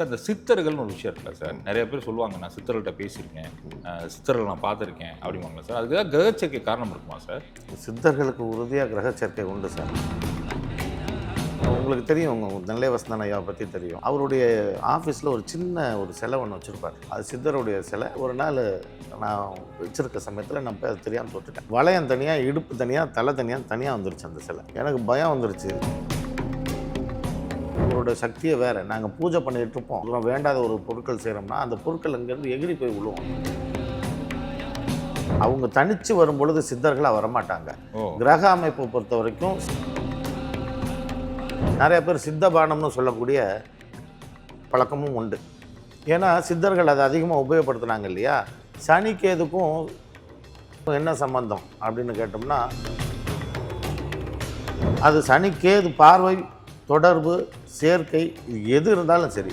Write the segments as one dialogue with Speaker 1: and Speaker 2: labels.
Speaker 1: Sir இந்த சித்தர்கள்னு ஒரு விஷயம் இருக்குல்ல சார். நிறைய பேர் சொல்லுவாங்க நான் சித்தர்கள்ட்ட பேசியிருக்கேன். சித்தர்கள் நான் பார்த்துருக்கேன். அப்படிவாங்களா சார். அதுக்கு ஏதாவது கிரகச்சேர்க்கை காரணம் இருக்குமா சார்?
Speaker 2: சித்தர்களுக்கு உறுதியாக கிரக சேர்க்கை உண்டு சார். உங்களுக்கு தெரியும் உங்கள் நெல்லை வசந்தன் ஐயாவை பற்றி தெரியும். அவருடைய ஆஃபீஸில் ஒரு சின்ன ஒரு சிலை ஒன்று வச்சுருப்பார். அது சித்தருடைய சிலை. ஒரு நாள் நான் வச்சிருக்க சமயத்தில் நான் போய் அது தெரியாமல் தொட்டுட்டேன். வளையம் தனியாக இடுப்பு தனியாக தலை தனியாக தனியாக வந்துருச்சு அந்த சிலை. எனக்கு பயம் வந்துருச்சு. அவரோட சக்தியே வேறு. நாங்கள் பூஜை பண்ணிட்டு இருப்போம். அப்புறம் வேண்டாத ஒரு பொருட்கள் செய்கிறோம்னா அந்த பொருட்கள் அங்கேருந்து எகிரி போய் விழுவோம் அவங்க தனித்து வரும் பொழுது சித்தர்களாக வரமாட்டாங்க கிரக அமைப்பை பொறுத்த வரைக்கும் நிறைய பேர் சித்தபானம்னு சொல்லக்கூடிய பழக்கமும் உண்டு. ஏன்னா சித்தர்கள் அதை அதிகமாக உபயோகப்படுத்துனாங்க இல்லையா? சனிக்கேதுக்கும் என்ன சம்பந்தம் அப்படின்னு கேட்டோம்னா அது சனிக்கேது பார்வை தொடர்பு சேர்க்கை இது எது இருந்தாலும் சரி.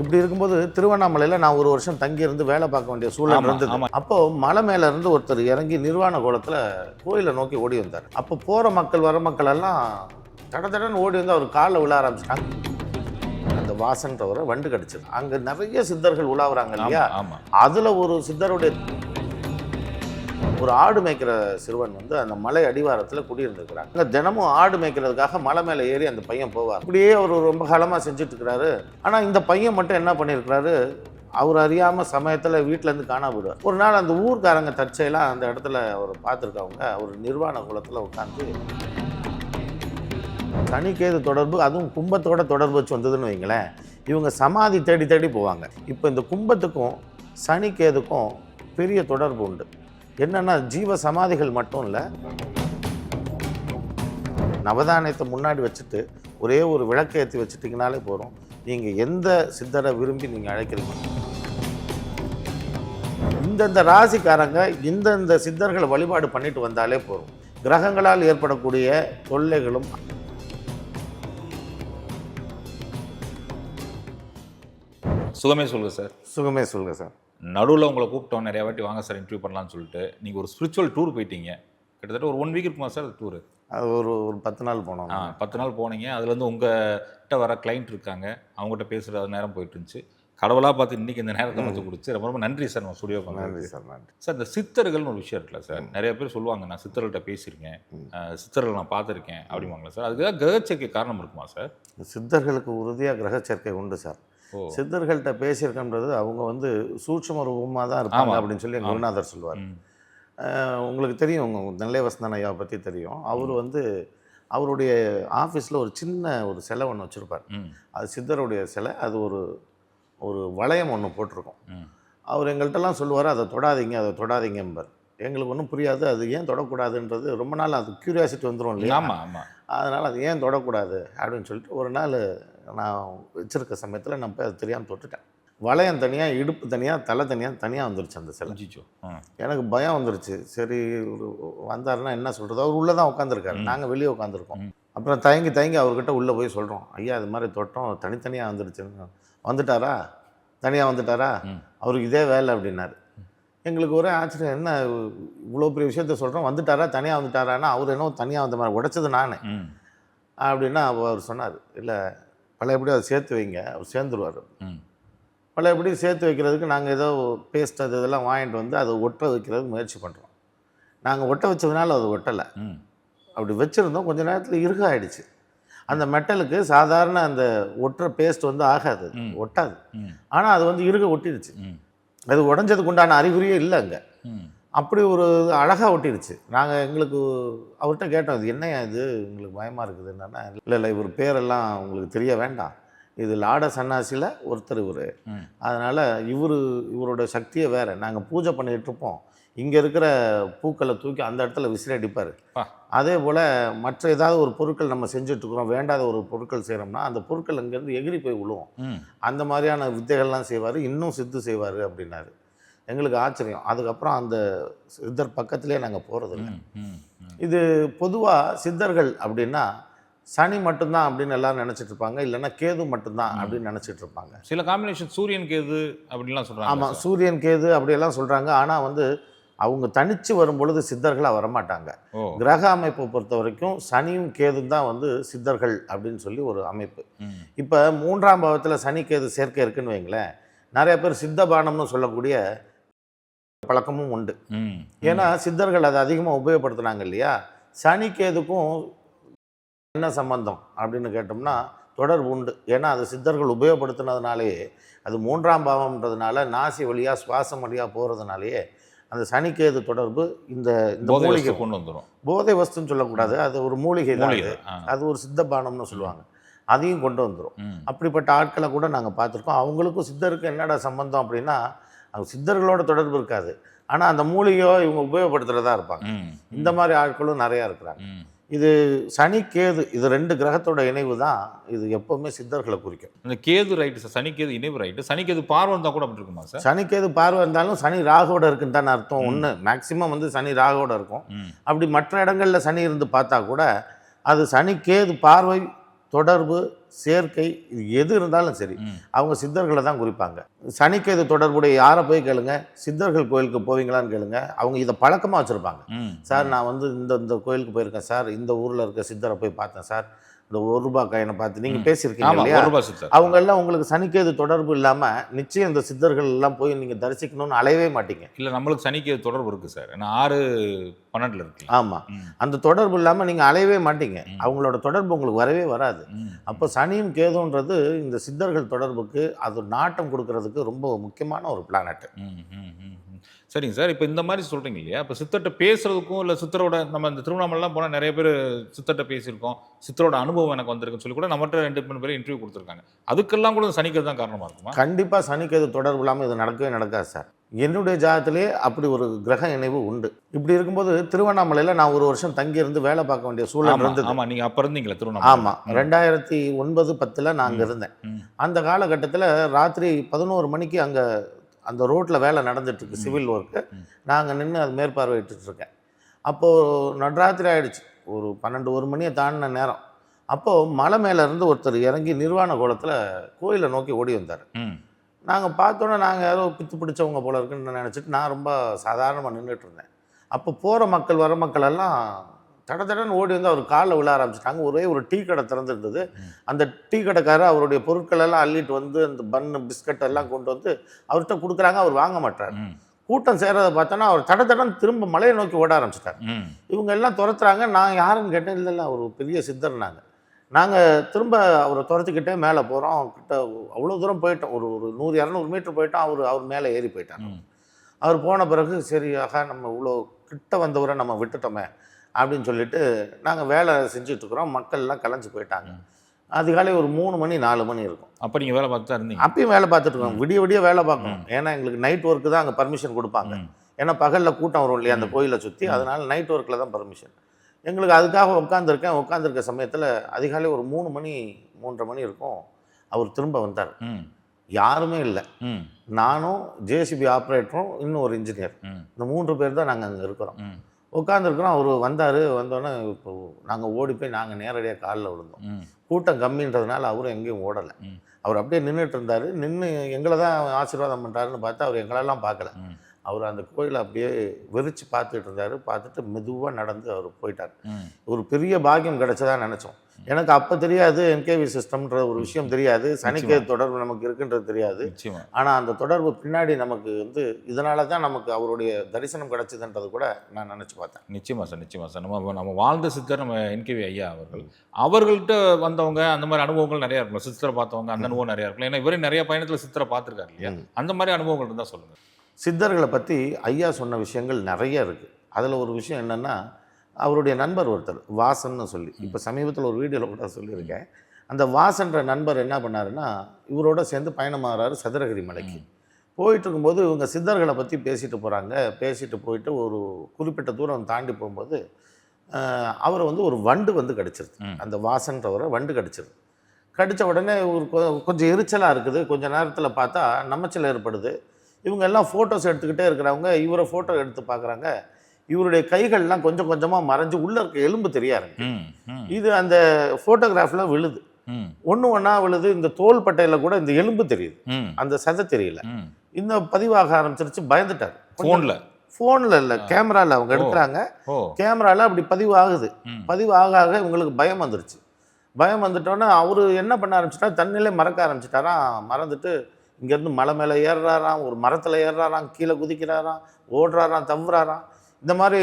Speaker 2: இப்படி இருக்கும்போது திருவண்ணாமலையில் நான் ஒரு வருஷம் தங்கியிருந்து வேலை பார்க்க வேண்டிய சூழல் இருந்தது. அப்போ மலை மேல இருந்து ஒருத்தர் இறங்கி நிர்வாண கோலத்தில் கோயிலை நோக்கி ஓடி வந்தார். அப்போ போகிற மக்கள் வர மக்கள் எல்லாம் தட தடன்னு ஓடி வந்து அவர் காலில் விழ ஆரம்பிச்சிட்டாங்க. அந்த வாசன்றவரை வண்டு கடிச்சது. அங்கே நிறைய சித்தர்கள் உலாவுறாங்க இல்லையா? அதில் ஒரு சித்தருடைய ஒரு ஆடு மேய்க்கிற சிறுவன் வந்து அந்த மலை அடிவாரத்தில் குடியிருந்திருக்கிறாங்க அங்கே தினமும் ஆடு மேய்க்கிறதுக்காக மலை மேலே ஏறி அந்த பையன் போவார். அப்படியே அவர் ரொம்ப காலமாக செஞ்சுட்டு இருக்கிறாரு ஆனால் இந்த பையன் மட்டும் என்ன பண்ணியிருக்கிறாரு? அவர் அறியாமல் சமயத்தில் வீட்டிலேருந்து காணா போயிடுவார். ஒரு நாள் அந்த ஊர்க்காரங்க தற்செயலாக அந்த இடத்துல அவர் பார்த்துருக்கவங்க ஒரு நிர்வாண குலத்தில் உட்காந்து சனிக்கேது தொடர்பு அதுவும் கும்பத்தோட தொடர்பு வச்சு வந்ததுன்னு வைங்களேன். இவங்க சமாதி தேடி தேடி போவாங்க. இப்போ இந்த கும்பத்துக்கும் சனிக்கேதுக்கும் பெரிய தொடர்பு உண்டு. என்னன்னா ஜீவ சமாதிகள் மட்டும் இல்லை நவதானியத்தை முன்னாடி வச்சுட்டு ஒரே ஒரு விளக்கை ஏற்றி வச்சுட்டிங்கனாலே போதும். நீங்கள் எந்த சித்தரை விரும்பி நீங்கள் அழைக்கிறீங்க? இந்தந்த ராசிக்காரங்க இந்தந்த சித்தர்களை வழிபாடு பண்ணிட்டு வந்தாலே போதும். கிரகங்களால் ஏற்படக்கூடிய தொல்லைகளும்
Speaker 1: சுகமே சொல்லுங்க சார்.
Speaker 2: சுகமே சொல்லுங்க சார்.
Speaker 1: நடுவில் உங்களை கூப்பிட்டோம் நிறைய வாட்டி வாங்க சார் இன்டர்வியூ பண்ணலாம்னு சொல்லிட்டு. நீங்கள் ஒரு ஸ்பிரிச்சுவல் டூர் போயிட்டீங்க. கிட்டத்தட்ட ஒரு ஒன் வீக் இருக்குமா சார் டூர்
Speaker 2: அது ஒரு ஒரு பத்து நாள் போனோம்.
Speaker 1: ஆ பத்து நாள் போனீங்க. அதுலேருந்து உங்ககிட்ட வர கிளைண்ட் இருக்காங்க. அவங்ககிட்ட பேசுகிற நேரம் போயிட்டு இருந்துச்சு. கடவுளாக பார்த்து இன்னைக்கு இந்த நேரத்தை வந்து கொடுத்து ரொம்ப ரொம்ப நன்றி சார் நம்ம ஸ்டுடியோ
Speaker 2: நன்றி சார் நன்றி.
Speaker 1: சார் இந்த சித்தர்கள்னு ஒரு விஷயம் இருக்குல்ல சார் நிறைய பேர் சொல்லுவாங்க நான் சித்தர்கள்ட்ட பேசியிருக்கேன். சித்தர்கள் நான் பார்த்துருக்கேன். அப்படிம்பாங்களா சார். அதுக்கு கிரகச்சேர்க்கை காரணம் இருக்குமா சார்?
Speaker 2: சித்தர்களுக்கு உறுதியாக கிரக சேர்க்கை உண்டு சார். சித்தர்கள்ட்ட பேசியிருக்கன்றது அவங்க வந்து சூட்சும ரூபமாக தான் இருப்பாங்க. அப்படின்னு சொல்லி எங்கள் குருநாதர் சொல்லுவார். உங்களுக்கு தெரியும் உங்க நெல்லை வசந்தன் ஐயாவை பற்றி தெரியும். அவர் வந்து அவருடைய ஆஃபீஸில் ஒரு சின்ன ஒரு சிலை ஒன்று வச்சுருப்பார். அது சித்தருடைய சிலை அது ஒரு ஒரு வளையம் ஒன்று போட்டிருக்கும். அவர் எங்கள்கிட்டலாம் சொல்லுவார் அதை தொடாதீங்க அதை தொடாதீங்கம்பார். எங்களுக்கு ஒன்றும் புரியாது. அது ஏன் தொடக்கூடாதுன்றது ரொம்ப நாள் அது க்யூரியாசிட்டி வந்துடும் இல்லையா?
Speaker 1: ஆமாம் ஆமாம்
Speaker 2: அதனால் அது ஏன் தொடக்கூடாது அப்படின்னு சொல்லிட்டு ஒரு நாள் நான் வச்சிருக்க சமயத்தில் நான் போய் அது தெரியாமல் தொட்டுட்டேன். வளையம் தனியாக இடுப்பு தனியாக தலை தனியாக தனியாக வந்துருச்சு அந்த சிலை. எனக்கு பயம் வந்துருச்சு. சரி ஒரு வந்தாருன்னா என்ன சொல்கிறது அவர் உள்ளே தான் உட்காந்துருக்காரு. நாங்கள் வெளியே உட்காந்துருக்கோம். அப்புறம் தயங்கி தயங்கி அவர்கிட்ட உள்ளே போய் சொல்கிறோம் ஐயா இது மாதிரி தொட்டோம். தனித்தனியாக வந்துருச்சுன்னு. வந்துட்டாரா? தனியாக வந்துட்டாரா. அவருக்கு இதே வேலை அப்படின்னாரு. எங்களுக்கு ஒரே ஆச்சரியம் என்ன இவ்வளோ பெரிய விஷயத்த சொல்கிறோம் வந்துட்டாரா? தனியாக வந்துட்டாரான்னா அவர் என்ன தனியாக வந்த மாதிரி உடைச்சது நான். அப்படின்னா அவர் சொன்னார் இல்லை பழையபடி அதை சேர்த்து வைங்க. அவர் சேர்ந்துருவார்.
Speaker 1: ம்.
Speaker 2: பழையபடி சேர்த்து வைக்கிறதுக்கு நாங்கள் ஏதோ பேஸ்ட் அது இதெல்லாம் வாங்கிட்டு வந்து அதை ஒட்ட வைக்கிறதுக்கு முயற்சி பண்ணுறோம் நாங்கள் ஒட்ட வச்சதுனால அது ஒட்டலை. அப்படி வச்சுருந்தோம் கொஞ்ச நேரத்தில் இறுக ஆயிடுச்சு அந்த மெட்டலுக்கு சாதாரண அந்த ஒட்டுற பேஸ்ட் வந்து ஆகாது. ஒட்டாது. ஆனால் அது வந்து இறுக ஒட்டிடுச்சு.
Speaker 1: ம்.
Speaker 2: அது உடஞ்சதுக்கு உண்டான அறிகுறியே இல்லை அங்கே. அப்படி ஒரு அழகாக ஒட்டிடுச்சு. நாங்கள் எங்களுக்கு அவர்கிட்ட கேட்டோம் இது என்னையா இது? உங்களுக்கு பயமாக இருக்குது? என்னன்னா இல்லை இல்லை இவர் பேரெல்லாம் உங்களுக்கு தெரிய வேண்டாம். இது லாட சன்னாசியில் ஒருத்தர் இவர். அதனால் இவர் இவரோட சக்தியே வேறு. நாங்கள் பூஜை பண்ணிகிட்டு இருப்போம். இங்கே இருக்கிற பூக்களை தூக்கி அந்த இடத்துல
Speaker 1: பா.
Speaker 2: அதே போல் மற்ற ஏதாவது ஒரு பொருட்கள் நம்ம செஞ்சுட்ருக்குறோம் வேண்டாத ஒரு பொருட்கள் செய்கிறோம்னா அந்த பொருட்கள் அங்கேருந்து எகிரி போய் விழுவோம் அந்த மாதிரியான வித்தைகள்லாம் செய்வார் இன்னும் சித்து செய்வார் அப்படின்னாரு. எங்களுக்கு ஆச்சரியம். அதுக்கப்புறம் அந்த சித்தர் பக்கத்திலே நாங்கள் போகிறது
Speaker 1: ம் ம் ம்.
Speaker 2: இது பொதுவாக சித்தர்கள் அப்படின்னா சனி மட்டும்தான் அப்படின்னு எல்லாரும் நினச்சிட்டு இருப்பாங்க இல்லைன்னா கேது மட்டும்தான் அப்படின்னு நினச்சிட்டு இருப்பாங்க.
Speaker 1: சில காம்பினேஷன் சூரியன் கேது அப்படின்லாம் சொல்கிறாங்க
Speaker 2: ஆமாம் சூரியன் கேது அப்படியெல்லாம் சொல்கிறாங்க ஆனால் வந்து அவங்க தனிச்சு வரும் பொழுது சித்தர்களாக வரமாட்டாங்க. கிரக அமைப்பை பொறுத்த வரைக்கும் சனியும் கேதும் தான் வந்து சித்தர்கள் அப்படின்னு சொல்லி ஒரு அமைப்பு. இப்போ மூன்றாம் பாவத்தில் சனி கேது சேர்க்கை இருக்குன்னு வைங்களேன் நிறைய பேர் சித்தபானம்னு சொல்லக்கூடிய பழக்கமும் உண்டு. ஏன்னா சித்தர்கள் அதை அதிகமாக உபயோகப்படுத்துனாங்க இல்லையா? சனி கேதுக்கும் என்ன சம்பந்தம் அப்படின்னு கேட்டோம்னா தொடர்பு உண்டு. ஏன்னா அது சித்தர்கள் உபயோகப்படுத்தினதுனாலேயே அது மூன்றாம் பாவம்ன்றதுனால நாசி வழியாக சுவாசம் வழியாக போகிறதுனாலேயே அந்த சனிக்கேது தொடர்பு இந்த இந்த மூலிகை
Speaker 1: கொண்டு வந்துரும்.
Speaker 2: போதை வஸ்துன்னு சொல்லக்கூடாது. அது ஒரு மூலிகை தான் அது. ஒரு சித்தபானம்னு சொல்லுவாங்க. அதையும் கொண்டு வந்துடும். அப்படிப்பட்ட ஆட்களை கூட நாங்கள் பார்த்துருக்கோம். அவங்களுக்கும் சித்தருக்கு என்னடா சம்பந்தம் அப்படின்னா அவங்க சித்தர்களோட தொடர்பு இருக்காது. ஆனால் அந்த மூலிகையோ இவங்க உபயோகப்படுத்துகிறதா இருப்பாங்க. இந்த மாதிரி ஆட்களும் நிறையா இருக்கிறாங்க. இது சனி கேது இது ரெண்டு கிரகத்தோட இணைவு தான் இது எப்பவுமே சித்தர்களை குறிக்கும்.
Speaker 1: இந்த கேது ரைட்டு சார் சனி கேது இணைவு ரைட்டு சனி கேது பார்வை இருந்தால் கூட அப்படி இருக்குமா சார்?
Speaker 2: சனி கேது பார்வை இருந்தாலும் சனி ராகுவோட இருக்குன்னு தானே அர்த்தம். ஒன்று மேக்சிமம் வந்து சனி ராகுவோட இருக்கும். அப்படி மற்ற இடங்கள்ல சனி இருந்து பார்த்தா கூட அது சனி கேது பார்வை தொடர்பு சேர்க்கை இது எது இருந்தாலும் சரி. அவங்க சித்தர்களை தான் குறிப்பாங்க. சனிக்கேது தொடர்புடைய யாரை போய் கேளுங்க? சித்தர்கள் கோயிலுக்கு போவீங்களான்னு கேளுங்க. அவங்க இதை பழக்கமாக வச்சுருப்பாங்க. சார் நான் வந்து இந்த இந்த கோயிலுக்கு போயிருக்கேன் சார். இந்த ஊரில் இருக்க சித்தரை போய் பார்த்தேன் சார். இந்த ஒரு ரூபாய் காயினை பார்த்து நீங்கள் பேசியிருக்கீங்க
Speaker 1: ஆமா
Speaker 2: இல்லையா? அவங்க எல்லாம் உங்களுக்கு சனிக்கேது தொடர்பு இல்லாமல் நிச்சயம் இந்த சித்தர்கள் எல்லாம் போய் நீங்கள் தரிசிக்கணும்னு அலையவே மாட்டீங்க.
Speaker 1: இல்ல நம்மளுக்கு சனி கேது தொடர்பு இருக்கு சார். ஏன்னா ஆறு பன்னெண்டுல இருக்கு
Speaker 2: ஆமாம்
Speaker 1: ம்.
Speaker 2: அந்த தொடர்பு இல்லாமல் நீங்கள் அலையவே மாட்டீங்க. அவங்களோட தொடர்பு உங்களுக்கு வரவே வராது. அப்போ சனியும் கேதுன்றது இந்த சித்தர்கள் தொடர்புக்கு அது நாட்டம் கொடுக்கறதுக்கு ரொம்ப முக்கியமான ஒரு பிளானட்.
Speaker 1: சரிங்க சார் இப்போ இந்த மாதிரி சொல்றீங்க இல்லையா? இப்போ சித்தர்கிட்ட பேசுறதுக்கும் இல்லை சித்தரோட நம்ம இந்த திருவண்ணாமலாம் போனால் நிறைய பேர் சித்தர்கிட்ட பேசியிருக்கோம். சித்தரோட அனுபவம் எனக்கு வந்திருக்குன்னு சொல்லி கூட நம்மகிட்ட ரெண்டு மூணு பேர் இன்டர்வியூ கொடுத்துருக்காங்க. அதுக்கெல்லாம் கூட சனிக்கிறது தான் காரணமா இருக்குமா?
Speaker 2: கண்டிப்பாக சனிக்கேது தொடர்பு இல்லாமல் இது நடக்கவே நடக்காது சார். என்னுடைய ஜாதத்திலே அப்படி ஒரு கிரக இணைவு உண்டு. இப்படி இருக்கும்போது திருவண்ணாமலையில் நான் ஒரு வருஷம் தங்கியிருந்து வேலை பார்க்க வேண்டிய சூழல் இருந்தது.
Speaker 1: ஆமா நீங்க அப்ப இருந்தீங்களா திருவண்ணாமலை
Speaker 2: ஆமாம் ரெண்டாயிரத்தி ஒன்பது பத்தில் நான் அங்கே இருந்தேன். அந்த காலகட்டத்தில் ராத்திரி பதினோரு மணிக்கு அங்கே அந்த ரோட்டில் வேலை நடந்துட்டுருக்கு சிவில் ஒர்க்கு அங்கே நின்று அது மேற்பார்வையிட்டு இருக்கேன் அப்போது நடுராத்திரி ஆயிடுச்சு. ஒரு பன்னெண்டு ஒரு மணியை தாண்டின நேரம். அப்போது மலை மேலே இருந்து ஒருத்தர் இறங்கி நிர்வாண கோலத்தில் கோயிலை நோக்கி ஓடி வந்தார். நாங்கள் பார்த்தோன்னே நாங்கள் யாரோ பித்து பிடிச்சவங்க போல இருக்குன்னு நினச்சிட்டு நான் ரொம்ப சாதாரணமாக நின்றுட்டு இருந்தேன் அப்போ போகிற மக்கள் வர மக்கள் எல்லாம் தட தடன்னு ஓடி வந்து அவர் காலில் விழ ஆரம்பிச்சிட்டாங்க. ஒரே ஒரு டீ கடை திறந்துருந்தது. அந்த டீ கடைக்காரர் அவருடைய பொருட்கள் எல்லாம் அள்ளிட்டு வந்து அந்த பன்னு பிஸ்கட் எல்லாம் கொண்டு வந்து அவர்கிட்ட கொடுக்குறாங்க. அவர் வாங்க மாட்டார். கூட்டம் சேர்றதை பார்த்தோன்னா அவர் தட தடன்னு திரும்ப மலையை நோக்கி ஓட ஆரம்பிச்சிட்டார். இவங்க எல்லாம் துரத்துறாங்க. நான் யாருன்னு கேட்டேன். இல்லை இல்லை அவர் ஒரு பெரிய சித்தர் நாங்கள் திரும்ப அவரை துரத்துக்கிட்டே மேலே போகிறோம் கிட்ட அவ்வளோ தூரம் போயிட்டோம். ஒரு ஒரு நூறு இரநூறு மீட்டர் போயிட்டோம். அவர் அவர் மேலே ஏறி போயிட்டார். அவர் போன பிறகு சரி ஆகா நம்ம இவ்வளோ கிட்ட வந்தவரை நம்ம விட்டுட்டோமே. அப்படின்னு சொல்லிட்டு நாங்கள் வேலை செஞ்சுட்ருக்குறோம். மக்கள்லாம் கலைஞ்சு போயிட்டாங்க. அதிகாலை ஒரு மூணு மணி நாலு மணி இருக்கும்.
Speaker 1: அப்ப நீங்க வேலை பார்த்து தான் இருந்தீங்க?
Speaker 2: அப்பயும் வேலை பார்த்துட்டு இருக்கோம். விடிய விடிய வேலை பார்க்கணும். ஏன்னா எங்களுக்கு நைட் ஒர்க்கு தான் அங்கே பர்மிஷன் கொடுப்பாங்க. ஏன்னா பகலில் கூட்டம் வரும் இல்லையா அந்த கோயிலை சுற்றி அதனால நைட் ஒர்க்கில் தான் பர்மிஷன் எங்களுக்கு அதுக்காக உட்காந்துருக்கேன் உட்காந்துருக்க சமயத்தில் அதிகாலை ஒரு மூணு மணி மூன்றரை மணி இருக்கும். அவர் திரும்ப வந்தார். யாருமே இல்லை. நானும் ஜேசிபி ஆப்ரேட்டரும் இன்னும் ஒரு இன்ஜினியர். இந்த மூன்று பேர் தான் நாங்கள் அங்கே இருக்கிறோம். உட்காந்துருக்குறோம் அவர் வந்தார் வந்தோடனே இப்போ நாங்கள் ஓடி போய் நாங்கள் நேரடியாக காலில் விழுந்தோம். கூட்டம் கம்மின்றதுனால அவரும் எங்கேயும் ஓடலை. அவர் அப்படியே நின்றுட்டு இருந்தார் நின்று எங்களை தான் ஆசீர்வாதம் பண்ணுறாருன்னு பார்த்தா அவர் எங்களெல்லாம் பார்க்கல. அவர் அந்த கோயிலை அப்படியே வெறிச்சு பார்த்துட்டு இருந்தார். பார்த்துட்டு மெதுவாக நடந்து அவர் போயிட்டார். ஒரு பெரிய பாக்கியம் கிடைச்சதா நினச்சோம். எனக்கு அப்போ தெரியாது என்கேவி சிஸ்டம்ன்ற ஒரு விஷயம் தெரியாது. சனிக்கே தொடர்பு நமக்கு இருக்குன்றது தெரியாது. ஆனால் அந்த தொடர்பு பின்னாடி நமக்கு வந்து இதனால தான் நமக்கு அவருடைய தரிசனம் கிடைச்சதுன்றது கூட நான் நினச்சி பார்த்தேன்.
Speaker 1: நிச்சயமா சார் நிச்சயமா சார். நம்ம நம்ம வாழ்ந்த சித்தர் நம்ம என்கேவி ஐயா அவர்கள். அவர்கள்ட்ட வந்தவங்க அந்த மாதிரி அனுபவங்கள் நிறைய இருக்கும் சித்தரை பார்த்தவங்க அந்த அனுபவம் நிறைய இருக்கும் ஏன்னா இவரே நிறைய பயணத்துல சித்தரை பார்த்துருக்காரு இல்லையா. அந்த மாதிரி அனுபவங்கள் இருந்தால் சொல்லுங்க.
Speaker 2: சித்தர்களை பற்றி ஐயா சொன்ன விஷயங்கள் நிறைய இருக்குது அதில் ஒரு விஷயம் என்னென்னா அவருடைய நண்பர் ஒருத்தர் வாசன்னு சொல்லி. இப்போ சமீபத்தில் ஒரு வீடியோவில் கூட சொல்லியிருக்கேன். அந்த வாசன்ற நண்பர் என்ன பண்ணாருன்னா இவரோட சேர்ந்து பயணமாகறாரு சதுரகிரி மலைக்கு. போயிட்டு இருக்கும்போது இவங்க சித்தர்களை பற்றி பேசிட்டு போகிறாங்க பேசிட்டு போயிட்டு ஒரு குறிப்பிட்ட தூரம் தாண்டி போகும்போது அவரை வந்து ஒரு வண்டு வந்து கடிச்சிருது. அந்த வாசன்றவரை வண்டு கடிச்சிருது. கடித்த உடனே ஒரு கொஞ்சம் எரிச்சலாக இருக்குது. கொஞ்ச நேரத்தில் பார்த்தா நமச்சல் ஏற்படுது. இவங்க எல்லாம் ஃபோட்டோஸ் எடுத்துக்கிட்டே இருக்கிறவங்க இவரை ஃபோட்டோ எடுத்து பார்க்குறாங்க இவருடைய கைகள்லாம் கொஞ்சம் கொஞ்சமாக மறைஞ்சு உள்ளே இருக்க எலும்பு தெரிய ஆரம்பிக்குது
Speaker 1: ம். ம்.
Speaker 2: இது அந்த ஃபோட்டோகிராஃபில் விழுது. ஒன்று ஒன்றா விழுது இந்த தோல் பட்டையில் கூட இந்த எலும்பு தெரியுது. அந்த சதை தெரியல. இந்த பதிவாக ஆரம்பிச்சிருச்சு பயந்துட்டார்
Speaker 1: ஃபோன்ல
Speaker 2: ஃபோனில் இல்லை கேமராவில் அவங்க. எடுக்கிறாங்க கேமராவில் அப்படி பதிவு ஆகுது
Speaker 1: ம்.
Speaker 2: பதிவு ஆக ஆக இவங்களுக்கு பயம் வந்துருச்சு பயம் வந்துட்டோன்னே அவர் என்ன பண்ண ஆரம்பிச்சிட்டா தண்ணிலே மறக்க ஆரம்பிச்சிட்டாராம் மறந்துட்டு இங்கேருந்து மலை மேலே ஏறுறாராம் ஒரு மரத்தில் ஏறுறாராம் கீழே குதிக்கிறாராம் ஓடுறாராம் தவ்வுறாராம் இந்த மாதிரி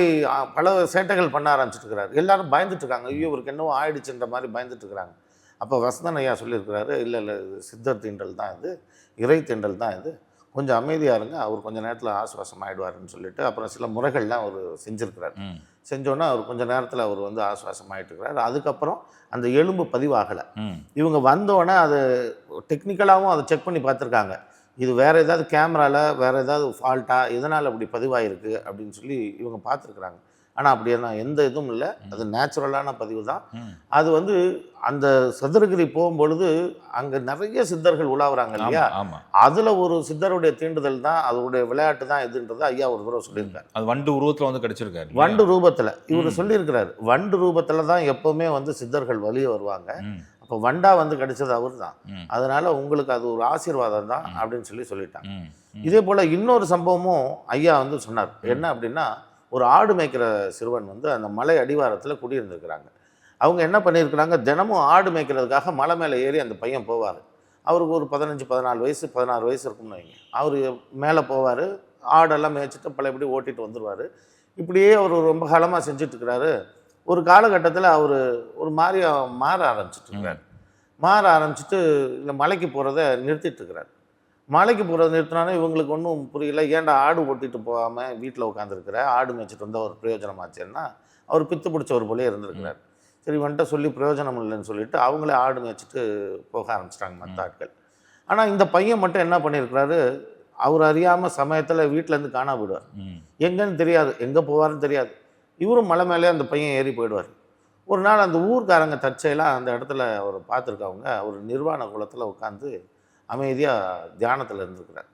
Speaker 2: பல சேட்டைகள் பண்ண ஆரம்பிச்சிட்டுருக்கிறார் எல்லாரும் பயந்துட்டுருக்காங்க ஐயோ இவருக்கு என்னவோ ஆயிடுச்சுன்ற மாதிரி பயந்துட்டு இருக்கிறாங்க அப்போ வசந்தன் ஐயா சொல்லியிருக்கிறாரு இல்லை இல்லை சித்தர் தீண்டல் தான் இது இறை தீண்டல் தான் இது. கொஞ்சம் அமைதியாக இருங்க. அவர் கொஞ்ச நேரத்தில் ஆசுவாசம் ஆயிடுவாருன்னு சொல்லிட்டு அப்புறம் சில முறைகள்லாம் அவர் செஞ்சுருக்கிறார். செஞ்சோன்னே அவர் கொஞ்ச நேரத்தில் அவர் வந்து ஆசுவாசம் ஆயிட்டு இருக்கிறார் அதுக்கப்புறம் அந்த எலும்பு பதிவாகலை. இவங்க வந்தோடனே அது டெக்னிக்கலாகவும் அதை செக் பண்ணி பார்த்துருக்காங்க. இது வேறு ஏதாவது கேமராவில் வேறு ஏதாவது ஃபால்ட்டா எதனால் அப்படி பதிவாயிருக்கு அப்படின்னு சொல்லி இவங்க பார்த்துருக்குறாங்க. ஆனால் அப்படியான எந்த இதுவும் இல்லை. அது நேச்சுரலான பதிவு தான். அது வந்து அந்த சதுரகிரி போகும்பொழுது அங்கே நிறைய சித்தர்கள் உலாவுறாங்க இல்லையா? அதில் ஒரு சித்தருடைய தீண்டுதல் தான் அதோடைய விளையாட்டு தான் எதுன்றது ஐயா ஒரு தடவை சொல்லியிருக்காரு.
Speaker 1: அது வண்டு உருவத்துல வந்து கிடைச்சிருக்காரு.
Speaker 2: வண்டு ரூபத்தில். இவர். சொல்லியிருக்கிறாரு வண்டு ரூபத்தில் தான் எப்போவுமே வந்து சித்தர்கள் வெளியே வருவாங்க. அப்போ வண்டா வந்து கிடைச்சது அவர் தான். அதனால உங்களுக்கு அது ஒரு ஆசீர்வாதம் தான் அப்படின்னு சொல்லி சொல்லிட்டாங்க. இதே போல் இன்னொரு சம்பவமும் ஐயா வந்து சொன்னார். என்ன அப்படின்னா ஒரு ஆடு மேய்க்கிற சிறுவன் வந்து அந்த மலை அடிவாரத்தில் குடியிருந்திருக்கிறாங்க. அவங்க என்ன பண்ணியிருக்கிறாங்க? தினமும் ஆடு மேய்க்கிறதுக்காக மலை மேலே ஏறி அந்த பையன் போவார். அவருக்கு ஒரு பதினஞ்சு பதினாலு வயசு பதினாறு வயசு இருக்கும்னு வைங்க. அவர் மேலே போவார் ஆடெல்லாம் மேய்ச்சிட்டு பழையபடி ஓட்டிட்டு வந்துடுவார் இப்படியே அவர் ரொம்ப காலமாக செஞ்சுட்டு இருக்கிறாரு ஒரு காலகட்டத்தில் அவர் ஒரு மாதிரி மாற ஆரம்பிச்சிட்டு இருக்கிறார் மாற ஆரம்பிச்சிட்டு இந்த மலைக்கு போகிறத நிறுத்திட்டு இருக்கிறார் மலைக்கு போகிறத நிறுத்தினானே இவங்களுக்கு ஒன்றும் புரியல. ஏன்டா ஆடு ஓட்டிட்டு போகாமல் வீட்டில் உட்காந்துருக்கிற ஆடு மேய்ச்சிட்டு வந்தால் ஒரு பிரயோஜனமாச்சேன்னா அவர் பித்து பிடிச்சவர் போலே இருந்திருக்கிறார். சரி வந்துட்டு சொல்லி பிரயோஜனம் இல்லைன்னு சொல்லிட்டு அவங்களே ஆடு மேய்ச்சிட்டு போக ஆரம்பிச்சிட்டாங்க மற்ற ஆட்கள். ஆனால் இந்த பையன் மட்டும் என்ன பண்ணியிருக்கிறாரு? அவர் அறியாமல் சமயத்தில் வீட்டிலேருந்து காணா போயிடுவார். எங்கன்னு தெரியாது. எங்கே போவாருன்னு தெரியாது. இவரும் மலை மேலே அந்த பையன் ஏறி போயிடுவார். ஒரு நாள் அந்த ஊர்க்காரங்க தற்செயலாக அந்த இடத்துல அவர் பார்த்துருக்கவங்க ஒரு நிர்வாண குலத்தில் உட்காந்து அமைதியாக தியானத்தில் இருந்துருக்கிறார்.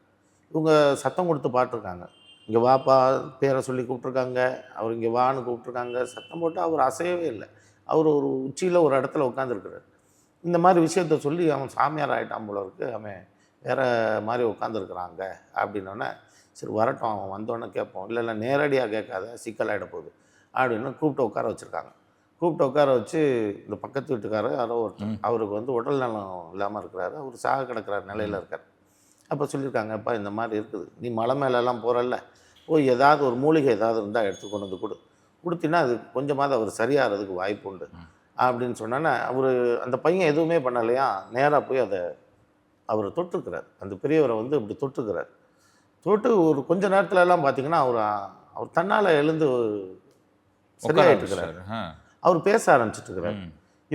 Speaker 2: இவங்க சத்தம் கொடுத்து பார்த்துருக்காங்க. இங்கே வாப்பா பேரை சொல்லி கூப்பிட்ருக்காங்க அவர் இங்கே வான்னு கூப்பிட்ருக்காங்க சத்தம் போட்டு அவர் அசையவே இல்லை. அவர் ஒரு உச்சியில் ஒரு இடத்துல உட்காந்துருக்கிறார் இந்த மாதிரி விஷயத்த சொல்லி அவன் சாமியார் ஆகிட்டான் போல இருக்கு. அவன் வேறு மாதிரி உட்காந்துருக்குறாங்க அப்படின்னோடனே சரி வரட்டும் அவன் வந்தோடனே கேட்போம். இல்லை இல்லை நேரடியாக கேட்காத சிக்கலாயிட போகுது. அப்படின்னு கூப்பிட்டு உட்கார வச்சுருக்காங்க. கூப்பிட்டு உட்கார வச்சு இந்த பக்கத்து வீட்டுக்காரர் யாரோ ஒருத்தர். அவருக்கு வந்து உடல் நலம் இல்லாமல் இருக்கிறாரு. அவர் சாக கிடக்கிற நிலையில் இருக்கார். அப்போ சொல்லியிருக்காங்கப்பா இந்த மாதிரி இருக்குது. நீ மலை மேலெல்லாம் போகிறல்ல போய் ஏதாவது ஒரு மூலிகை ஏதாவது இருந்தால் எடுத்து கொண்டு வந்து கொடு. கொடுத்தினா அது கொஞ்சமாவது அவர் சரியாகிறதுக்கு வாய்ப்பு உண்டு. அப்படின்னு சொன்னோன்னே அவர் அந்த பையன் எதுவுமே பண்ணலையா? நேராக போய் அதை அவர் தொட்டுருக்கிறார் அந்த பெரியவரை வந்து இப்படி தொட்டுருக்கிறார் தொட்டு ஒரு கொஞ்ச நேரத்துல எல்லாம் பார்த்தீங்கன்னா அவர் அவர் தன்னால் எழுந்து சரியாயிட்டு இருக்கிறார். அவர் பேச ஆரம்பிச்சிட்டு இருக்கிறார்.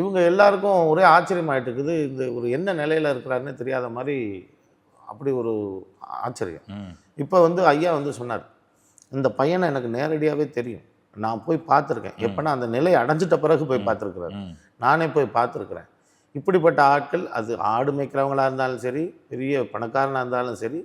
Speaker 2: இவங்க எல்லாருக்கும் ஒரே ஆச்சரியமாயிட்டு இருக்குது இந்த ஒரு என்ன நிலையில் இருக்கிறாருன்னு தெரியாத மாதிரி அப்படி ஒரு ஆச்சரியம். இப்போ வந்து ஐயா வந்து சொன்னார் இந்த பையனை எனக்கு நேரடியாகவே தெரியும். நான் போய் பார்த்துருக்கேன். எப்போனா அந்த நிலை அடைஞ்சிட்ட பிறகு போய் பார்த்துருக்குறாரு. நானே போய் பார்த்துருக்குறேன். இப்படிப்பட்ட ஆட்கள் அது ஆடு மேய்க்கிறவங்களா இருந்தாலும் சரி பெரிய பணக்காரனாக இருந்தாலும் சரி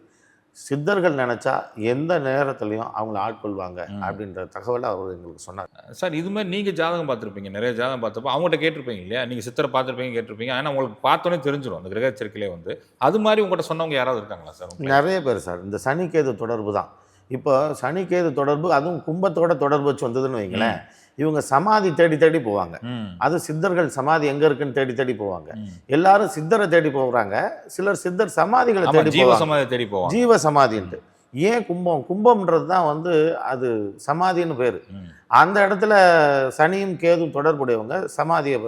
Speaker 2: சித்தர்கள் நினச்சா எந்த நேரத்துலையும் அவங்கள ஆட்கொள்வாங்க. அப்படின்ற தகவலை அவர் எங்களுக்கு சொன்னார்.
Speaker 1: சார் இது மாதிரி நீங்க ஜாதகம் பார்த்துருப்பீங்க நிறைய ஜாதகம் பார்த்தப்போ அவங்ககிட்ட கேட்டிருப்பீங்க இல்லையா? நீங்க சித்தரை பார்த்துருப்பீங்க கேட்டிருப்பீங்க. ஆனா உங்களுக்கு பார்த்தோன்னே தெரிஞ்சிடும் அந்த கிரகச்சரிக்கையிலே வந்து. அது மாதிரி உங்கள்கிட்ட சொன்னவங்க யாராவது இருக்காங்களா சார்
Speaker 2: நிறைய பேர் சார். இந்த சனிக்கேது தொடர்பு தான். இப்போ சனிக்கேது தொடர்பு அதுவும் கும்பத்தோட தொடர்பு வச்சு வந்ததுன்னு வைங்களேன். இவங்க சமாதி தேடி தேடி போவாங்க. அது சித்தர்கள் சமாதி எங்க இருக்குன்னு தேடி தேடி போவாங்க. எல்லாரும் சித்தரை தேடி போகிறாங்க சிலர் சித்தர் சமாதிகளை தேடி
Speaker 1: ஜீவ சமாதி தேடி போவாங்க.
Speaker 2: ஜீவ சமாதின்ட்டு. ஏன் கும்பம்? கும்பம்ன்றது தான் வந்து அது சமாதின்னு பேர். அந்த இடத்துல சனியும் கேதும் தொடர்புடையவங்க சமாதியை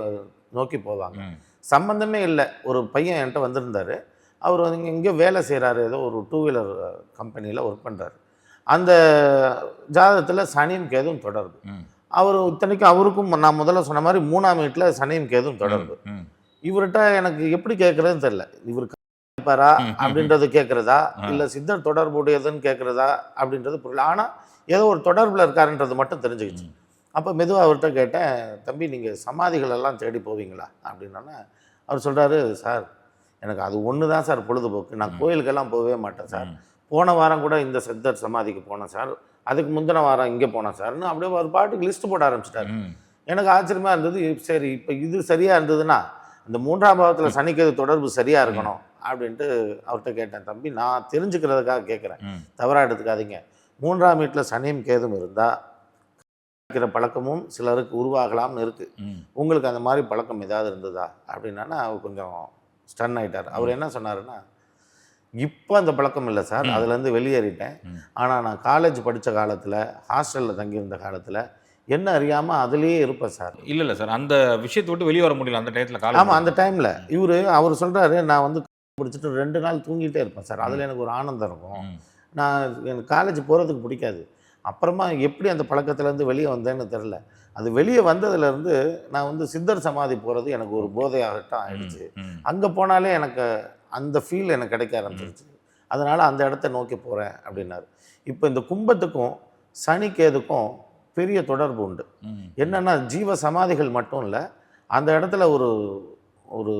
Speaker 2: நோக்கி போவாங்க.
Speaker 1: ம்.
Speaker 2: சம்பந்தமே இல்லை. ஒரு பையன் என்கிட்ட வந்திருந்தாரு. அவர் வந்து இங்கே வேலை செய்கிறாரு ஏதோ ஒரு டூ வீலர் கம்பெனியில் ஒர்க் பண்ணுறாரு அந்த ஜாதகத்தில் சனியும் கேதும் தொடர்பு. அவர் இத்தனைக்கும் அவருக்கும் நான் முதல்ல சொன்ன மாதிரி மூணாம் வீட்டில் சனியும் கேதும் தொடர்பு. இவர்கிட்ட எனக்கு எப்படி கேட்குறதுன்னு தெரியல இவர் கேட்பாரா. அப்படின்றது கேட்குறதா. இல்லை சித்தர் தொடர்புடையதுன்னு கேட்குறதா அப்படின்றது புரியல ஆனால் ஏதோ ஒரு தொடர்பில் இருக்காருன்றது மட்டும் தெரிஞ்சுக்கிச்சு. அப்போ மெதுவாக அவர்கிட்ட கேட்டேன் தம்பி நீங்கள் சமாதிகள் எல்லாம் தேடி போவீங்களா அப்படின்னோன்னே அவர் சொல்கிறாரு சார் எனக்கு அது ஒன்று தான் சார் பொழுதுபோக்கு நான். கோயிலுக்கெல்லாம் போகவே மாட்டேன் சார். போன வாரம் கூட இந்த சித்தர் சமாதிக்கு போனேன் சார். அதுக்கு முந்தின வாரம் இங்கே போனேன் சார்னு அப்படியே ஒரு பாட்டுக்கு லிஸ்ட் போட ஆரம்பிச்சிட்டாரு. எனக்கு ஆச்சரியமாக இருந்தது சரி இப்போ இது சரியாக இருந்ததுன்னா இந்த மூன்றாம் பாவத்தில் சனிக்கேது தொடர்பு சரியாக இருக்கணும் அப்படின்ட்டு அவர்கிட்ட கேட்டேன் தம்பி நான் தெரிஞ்சுக்கிறதுக்காக கேட்குறேன். தவறாக எடுத்துக்காதீங்க. மூன்றாம் வீட்டில் சனியும் கேதும் இருந்தால் இருக்கிற பழக்கமும் சிலருக்கு உருவாகலாம்னு இருக்குது. உங்களுக்கு அந்த மாதிரி பழக்கம் ஏதாவது இருந்ததா? அப்படின்னா அவர் கொஞ்சம் ஸ்டன் ஆயிட்டார். அவர் என்ன சொன்னாருன்னா இப்போ அந்த பழக்கம் இல்லை சார். அதுலேருந்து வெளியேறிட்டேன். ஆனால் நான் காலேஜ் படித்த காலத்தில் ஹாஸ்டலில் தங்கியிருந்த காலத்தில் என்ன அறியாமல் அதுலேயே இருப்பேன் சார்.
Speaker 1: இல்ல இல்ல சார். அந்த விஷயத்தை விட்டு வெளியே வர முடியல அந்த டயத்துல காலேஜ்
Speaker 2: ஆமாம் அந்த டைமில் இவர் அவர் சொல்கிறாரு நான் வந்து பிடிச்சிட்டு ரெண்டு நாள் தூங்கிட்டே இருப்பேன் சார். அதில் எனக்கு ஒரு ஆனந்தம் இருக்கும். நான் எனக்கு காலேஜ் போகிறதுக்கு பிடிக்காது. அப்புறமா எப்படி அந்த பழக்கத்துலேருந்து வெளியே வந்தேன்னு தெரில அது வெளியே வந்ததுலேருந்து நான் வந்து சித்தர் சமாதி போகிறது எனக்கு ஒரு போதையாகட்டும் ஆயிடுச்சு. அங்கே போனாலே எனக்கு அந்த ஃபீல் எனக்கு கிடைக்க ஆரம்பிச்சிருச்சு. அதனால் அந்த இடத்த நோக்கி போகிறேன் அப்படின்னாரு. இப்போ இந்த கும்பத்துக்கும் சனி கேதுக்கும் பெரிய தொடர்பு உண்டு. என்னன்னா ஜீவ சமாதிகள் மட்டும் இல்லை அந்த இடத்துல ஒரு ஒரு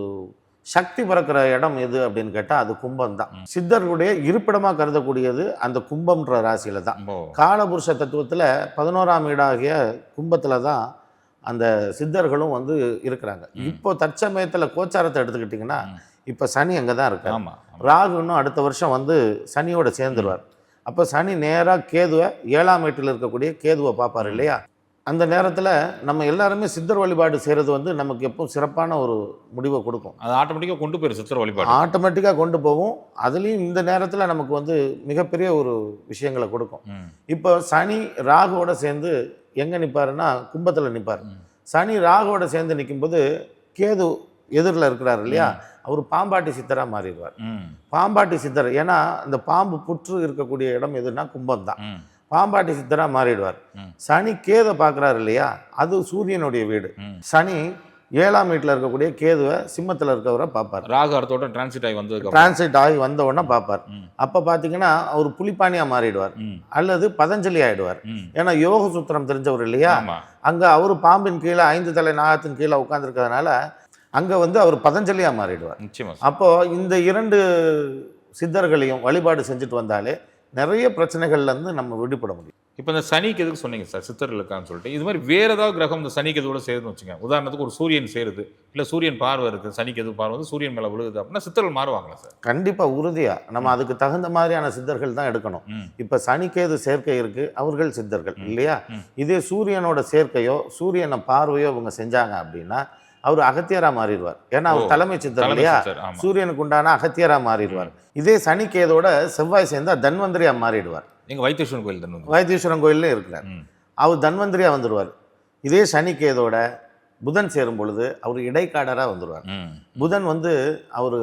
Speaker 2: சக்தி பிறக்கிற இடம் எது அப்படின்னு கேட்டால் அது கும்பம் தான். சித்தர்களுடைய இருப்பிடமாக கருதக்கூடியது அந்த கும்பம்ன்ற ராசியில தான். காலபுருஷ தத்துவத்தில் பதினோராம் வீடாகிய கும்பத்தில் தான் அந்த சித்தர்களும் வந்து இருக்கிறாங்க. இப்போ தற்சமயத்தில் கோச்சாரத்தை எடுத்துக்கிட்டிங்கன்னா. இப்போ சனி அங்கே தான் இருக்காரு. ராகு இன்னும் அடுத்த வருஷம் வந்து சனியோட சேர்ந்துருவார் அப்போ சனி நேராக கேதுவை ஏழாம் வீட்டில் இருக்கக்கூடிய கேதுவை பார்ப்பார் இல்லையா அந்த நேரத்தில் நம்ம எல்லாருமே சித்தர் வழிபாடு செய்கிறது வந்து நமக்கு எப்பவும் சிறப்பான ஒரு முடிவை கொடுக்கும்.
Speaker 1: அது ஆட்டோமேட்டிக்கா கொண்டு போயிரு சித்திர வழிபாடு.
Speaker 2: ஆட்டோமேட்டிக்காக கொண்டு போகும். அதுலேயும் இந்த நேரத்தில் நமக்கு வந்து மிகப்பெரிய ஒரு விஷயங்களை கொடுக்கும். இப்போ சனி ராகுவோட சேர்ந்து எங்கே நிற்பாருன்னா கும்பத்தில் நிற்பார். சனி ராகுவோட சேர்ந்து நிற்கும்போது கேது எதிரில் இருக்கிறார் இல்லையா? அவர் பாம்பாட்டி சித்தராக மாறிடுவார். பாம்பாட்டி சித்தர் ஏன்னா இந்த பாம்பு புற்று இருக்கக்கூடிய இடம் எதுன்னா கும்பம் தான். பாம்பாட்டி சித்தராக மாறிடுவார். சனி கேதை பார்க்குறாரு இல்லையா அது சூரியனுடைய வீடு. சனி ஏழாம் வீட்டில் இருக்கக்கூடிய கேதுவை சிம்மத்தில் இருக்கவரை பார்ப்பார்
Speaker 1: ராகு அடுத்தோட டிரான்சிட் ஆகி அப்புறம்
Speaker 2: டிரான்சிட் ஆகி வந்த உடனே பார்ப்பார். அப்போ பார்த்தீங்கன்னா அவர் புலிப்பானியாக மாறிடுவார். அல்லது பதஞ்சலி ஆயிடுவார்
Speaker 1: ம்.
Speaker 2: ஏன்னா யோக சூத்திரம் தெரிஞ்சவர் இல்லையா அங்கே அவர் பாம்பின் கீழே ஐந்து தலை நாகத்தின் கீழே உட்காந்துருக்கிறதுனால அங்கே வந்து அவர் பதஞ்சலியாக மாறிடுவார்
Speaker 1: நிச்சயமா சார்.
Speaker 2: அப்போ இந்த இரண்டு சித்தர்களையும் வழிபாடு செஞ்சுட்டு வந்தாலே நிறைய பிரச்சனைகள்ல இருந்து நம்ம விடுபட முடியும்.
Speaker 1: இப்போ இந்த சனிக்கு எதுக்கு சொன்னீங்க சார்? சித்தர்களுக்கான்னு சொல்லிட்டு. இது மாதிரி வேற ஏதாவது கிரகம் இந்த சனிக்கு எதுவோட சேருதுன்னு வச்சுங்க உதாரணத்துக்கு ஒரு சூரியன் சேருது. இல்ல சூரியன் பார்வை இருக்கு. சனிக்கு எது பார்வை வந்து சூரியன் மேல விழுகுது அப்படின்னா சித்தர்கள் மாறுவாங்களா சார்?
Speaker 2: கண்டிப்பா உறுதியா. நம்ம அதுக்கு தகுந்த மாதிரியான சித்தர்கள் தான் எடுக்கணும். இப்ப சனிக்கேது சேர்க்கை இருக்கு? அவர்கள் சித்தர்கள். இல்லையா. இதே சூரியனோட சேர்க்கையோ சூரியனை பார்வையோ இவங்க செஞ்சாங்க அப்படின்னா அவர் அகத்தியரா மாறிடுவார். ஏன்னா அவர் தலைமை சித்தர் இல்லையா. சூரியனுக்கு உண்டான அகத்தியரா மாறிடுவார். இதே சனிக்கேதோட செவ்வாய் சேர்ந்தா தன்வந்திரியா மாறிடுவார்.
Speaker 1: எங்க வைத்தீஸ்வரன் கோயில் தானே
Speaker 2: வைத்தீஸ்வரன் கோயில்ல இருக்கிறார். அவர் தன்வந்திரியா வந்துடுவார் இதே சனிக்கேதோட புதன் சேரும் பொழுது அவர் இடைக்காடரா வந்துடுவார். புதன் வந்து அவர்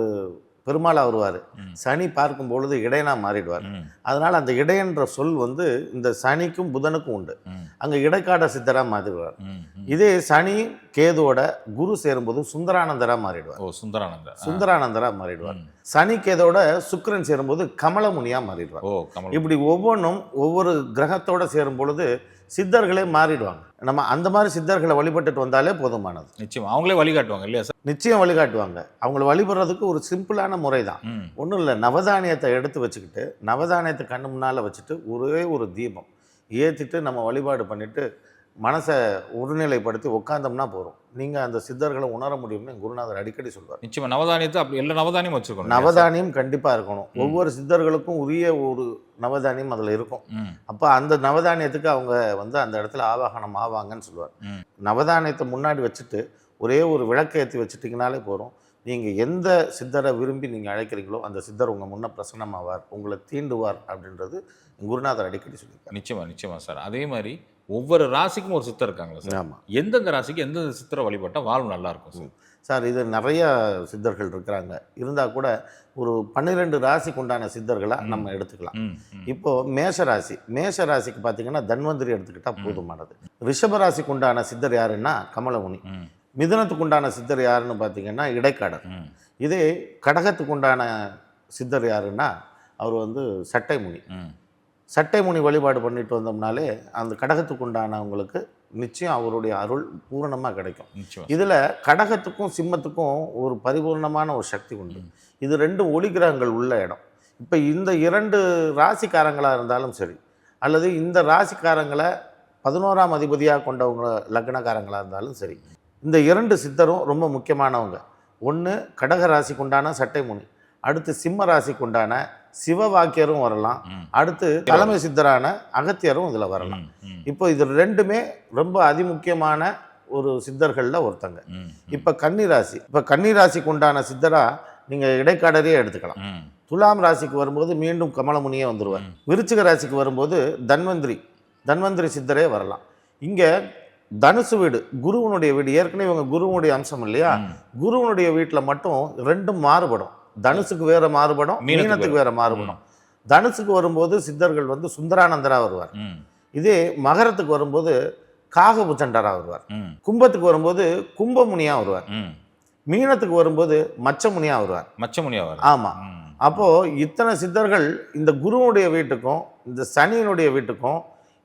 Speaker 2: பெருமாளா வருவார். சனி பார்க்கும் பொழுது இடையனா மாறிடுவார். அதனால் அந்த இடையன்ற சொல் வந்து இந்த சனிக்கும் புதனுக்கும் உண்டு. அங்கே இடைக்காட சித்தராக மாறிடுவார். இதே சனி கேதுவோட குரு சேரும்போது சுந்தரானந்தராக மாறிடுவார்
Speaker 1: ஓ சுந்தரானந்தர்.
Speaker 2: சுந்தரானந்தராக மாறிடுவார். சனி கேதோட சுக்கிரன் சேரும்போது கமலமுனியாக மாறிடுவார்
Speaker 1: ஓ
Speaker 2: இப்படி ஒவ்வொன்றும் ஒவ்வொரு கிரகத்தோட சேரும் பொழுது சித்தர்களே மாறிடுவாங்க. நம்ம அந்த மாதிரி சித்தர்களை வழிபட்டுட்டு வந்தாலே போதுமானது.
Speaker 1: நிச்சயமா. அவங்களே வழிகாட்டுவாங்க இல்லையா சார்?
Speaker 2: நிச்சயம் வழிகாட்டுவாங்க. அவங்கள வழிபடுறதுக்கு ஒரு சிம்பிளான முறை தான். ஒன்றும் இல்லை நவதானியத்தை எடுத்து வச்சுக்கிட்டு நவதானியத்தை கண்ணு முன்னால் வச்சுட்டு ஒரே ஒரு தீபம். ஏற்றிட்டு நம்ம வழிபாடு பண்ணிட்டு மனசை ஒருநிலைப்படுத்தி உட்காந்தோம்னா போதும். நீங்கள் அந்த சித்தர்களை உணர முடியும்னு குருநாதர் அடிக்கடி சொல்வார்.
Speaker 1: நிச்சயமா நவதானியத்தை அப்படி எல்லா நவதானியம் வச்சிருக்கணும் சார்?
Speaker 2: நவதானியம் கண்டிப்பாக இருக்கணும். ஒவ்வொரு சித்தர்களுக்கும் உரிய ஒரு நவதானியம் அதில் இருக்கும். அப்போ அந்த நவதானியத்துக்கு அவங்க வந்து அந்த இடத்துல ஆவாகனம் ஆவாங்கன்னு சொல்லுவார். நவதானியத்தை முன்னாடி வச்சுட்டு ஒரே ஒரு விளக்கை ஏற்றி வச்சுட்டிங்கனாலே போதும். நீங்கள் எந்த சித்தரை விரும்பி நீங்கள் அழைக்கிறீங்களோ அந்த சித்தர் உங்கள் முன்ன பிரசன்னமாவார் உங்களை தீண்டுவார் அப்படின்றது குருநாதர் அடிக்கடி சொல்லியிருக்காரு.
Speaker 1: நிச்சயமா நிச்சயமா சார். அதே மாதிரி ஒவ்வொரு ராசிக்கும் ஒரு சித்தர் இருக்காங்களா சார்.
Speaker 2: ஆமாம்
Speaker 1: எந்தெந்த ராசிக்கு எந்தெந்த சித்தரை வழிபட்டா வாழ்வு நல்லா இருக்கும் சார்?
Speaker 2: சார் இது நிறைய சித்தர்கள் இருக்கிறாங்க. இருந்தால் கூட ஒரு பன்னிரெண்டு ராசிக்கு உண்டான சித்தர்களாக. நம்ம எடுத்துக்கலாம்.
Speaker 1: ம். ம்.
Speaker 2: இப்போ மேஷ ராசி. மேஷ ராசிக்கு பார்த்தீங்கன்னா தன்வந்திரி எடுத்துக்கிட்டால் போதுமானது. ரிஷப ராசிக்கு உண்டான சித்தர் யாருன்னா கமலமுனி. மிதுனத்துக்கு உண்டான சித்தர் யாருன்னு பார்த்தீங்கன்னா இடைக்காடர். இதே கடகத்துக்கு உண்டான சித்தர் யாருன்னா அவர் வந்து சட்டைமுனி.
Speaker 1: ம்.
Speaker 2: சட்டைமுனி வழிபாடு பண்ணிட்டு வந்தோம்னாலே அந்த கடகத்துக்கு உண்டானவங்களுக்கு நிச்சயம் அவருடைய அருள் பூரணமாக கிடைக்கும்
Speaker 1: நிச்சயமா
Speaker 2: இதில் கடகத்துக்கும் சிம்மத்துக்கும் ஒரு பரிபூர்ணமான ஒரு சக்தி உண்டு. இது ரெண்டும் ஒளி கிரகங்கள் உள்ள இடம் இப்போ இந்த இரண்டு ராசிக்காரங்களாக இருந்தாலும் சரி அல்லது இந்த ராசிக்காரங்களை பதினோராம் அதிபதியாக கொண்டவங்க லக்னக்காரங்களாக இருந்தாலும் சரி இந்த இரண்டு சித்தரும் ரொம்ப முக்கியமானவங்க ஒன்று கடக ராசிக்கு உண்டான சட்டைமுனி அடுத்து சிம்ம ராசிக்கு உண்டான சிவவாக்கியரும் வரலாம்.
Speaker 1: ம்.
Speaker 2: அடுத்து தலைமை சித்தரான அகத்தியரும் இதில் வரலாம். இப்போ இது ரெண்டுமே ரொம்ப அதிமுக்கியமான ஒரு சித்தர்களில் ஒருத்தங்க. இப்போ கன்னிராசி. இப்போ கன்னிராசிக்கு உண்டான சித்தரா நீங்கள் இடைக்காடரையே எடுத்துக்கலாம். துலாம் ராசிக்கு வரும்போது மீண்டும் கமலமுனியே வந்துருவார். விருச்சிக ராசிக்கு வரும்போது தன்வந்திரி. தன்வந்திரி சித்தரே வரலாம். இங்கே தனுசு வீடு குருவனுடைய வீடு. ஏற்கனவே இவங்க குருவனுடைய அம்சம் இல்லையா. குருவனுடைய வீட்டில் மட்டும் ரெண்டும் மாறுபடும். தனுசுக்கு வேற மாறுபடும்
Speaker 1: மீனத்துக்கு
Speaker 2: வேற மாறுபடும். தனுசுக்கு வரும்போது சித்தர்கள் வந்து சுந்தரானந்தரா வருவார். இதே மகரத்துக்கு வரும்போது காகபுச்சண்டரா வருவார். கும்பத்துக்கு வரும்போது கும்பமுனியா வருவார். மீனத்துக்கு வரும்போது மச்சமுனியா வருவார்.
Speaker 1: மச்சமுனியா வர
Speaker 2: ஆமா. அப்போ இத்தனை சித்தர்கள் இந்த குருவுடைய வீட்டுக்கும் இந்த சனியினுடைய வீட்டுக்கும்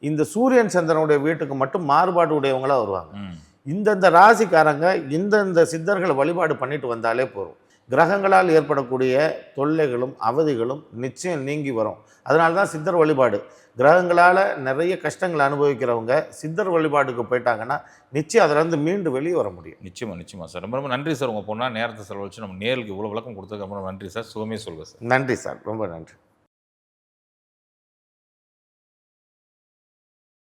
Speaker 2: இந்த சூரியன் சந்திரனுடைய வீட்டுக்கு மட்டும் மாறுபாடு உடையவங்களா வருவாங்க. இந்தந்த ராசிக்காரங்க இந்தந்த சித்தர்களை வழிபாடு பண்ணிட்டு வந்தாலே போதும். கிரகங்களால் ஏற்படக்கூடிய தொல்லைகளும் அவதிகளும் நிச்சயம் நீங்கி வரும். அதனால தான் சித்தர் வழிபாடு. கிரகங்களால் நிறைய கஷ்டங்களை அனுபவிக்கிறவங்க சித்தர் வழிபாடுக்கு போயிட்டாங்கன்னா நிச்சயம் அதிலிருந்து மீண்டு வெளியே வர முடியும்.
Speaker 1: நிச்சயமா நிச்சயமா சார். ரொம்ப ரொம்ப நன்றி சார். உங்க பொண்ணா நேரத்தை செலவழிச்சு நம்ம நேருக்கு இவ்வளவு விளக்கம் கொடுத்ததுக்கு ரொம்ப நன்றி சார். சுகமே சொல்லுங்க சார்.
Speaker 2: நன்றி சார். ரொம்ப நன்றி.